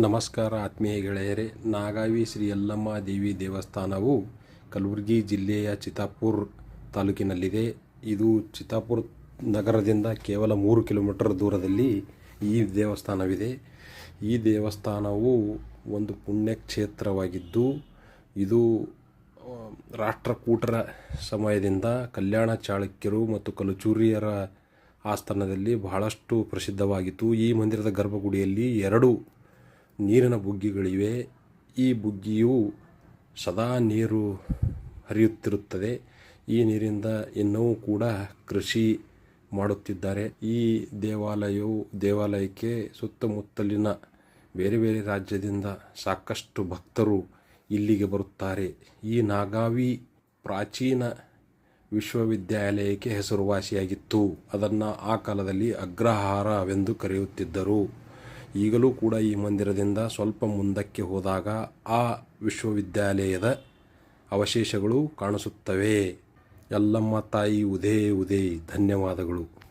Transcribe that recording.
ನಮಸ್ಕಾರ ಆತ್ಮೀಯ ಗೆಳೆಯರೇ, ನಾಗಾವಿ ಶ್ರೀ ಯಲ್ಲಮ್ಮ ದೇವಿ ದೇವಸ್ಥಾನವು ಕಲಬುರಗಿ ಜಿಲ್ಲೆಯ ಚಿತ್ತಾಪುರ್ ತಾಲೂಕಿನಲ್ಲಿದೆ. ಇದು ಚಿತ್ತಾಪುರ್ ನಗರದಿಂದ ಕೇವಲ ಮೂರು ಕಿಲೋಮೀಟರ್ ದೂರದಲ್ಲಿ ಈ ದೇವಸ್ಥಾನವಿದೆ. ಈ ದೇವಸ್ಥಾನವು ಒಂದು ಪುಣ್ಯಕ್ಷೇತ್ರವಾಗಿದ್ದು, ಇದು ರಾಷ್ಟ್ರಕೂಟರ ಸಮಯದಿಂದ ಕಲ್ಯಾಣ ಚಾಳುಕ್ಯರು ಮತ್ತು ಕಲಚೂರಿಯರ ಆಸ್ಥಾನದಲ್ಲಿ ಬಹಳಷ್ಟು ಪ್ರಸಿದ್ಧವಾಗಿತ್ತು. ಈ ಮಂದಿರದ ಗರ್ಭಗುಡಿಯಲ್ಲಿ ಎರಡು ನೀರಿನ ಬುಗ್ಗಿಗಳಿವೆ. ಈ ಬುಗ್ಗಿಯು ಸದಾ ನೀರು ಹರಿಯುತ್ತಿರುತ್ತದೆ. ಈ ನೀರಿಂದ ಇನ್ನೂ ಕೂಡ ಕೃಷಿ ಮಾಡುತ್ತಿದ್ದಾರೆ. ಈ ದೇವಾಲಯವು ದೇವಾಲಯಕ್ಕೆ ಸುತ್ತಮುತ್ತಲಿನ ಬೇರೆ ಬೇರೆ ರಾಜ್ಯದಿಂದ ಸಾಕಷ್ಟು ಭಕ್ತರು ಇಲ್ಲಿಗೆ ಬರುತ್ತಾರೆ. ಈ ನಾಗಾವಿ ಪ್ರಾಚೀನ ವಿಶ್ವವಿದ್ಯಾಲಯಕ್ಕೆ ಹೆಸರುವಾಸಿಯಾಗಿತ್ತು. ಅದನ್ನು ಆ ಕಾಲದಲ್ಲಿ ಅಗ್ರಹಾರವೆಂದು ಕರೆಯುತ್ತಿದ್ದರು. ಈಗಲೂ ಕೂಡ ಈ ಮಂದಿರದಿಂದ ಸ್ವಲ್ಪ ಮುಂದಕ್ಕೆ ಹೋದಾಗ ಆ ವಿಶ್ವವಿದ್ಯಾಲಯದ ಅವಶೇಷಗಳು ಕಾಣಿಸುತ್ತವೆ. ಎಲ್ಲಮ್ಮ ತಾಯಿ, ಉದೇ ಉದೇ, ಧನ್ಯವಾದಗಳು.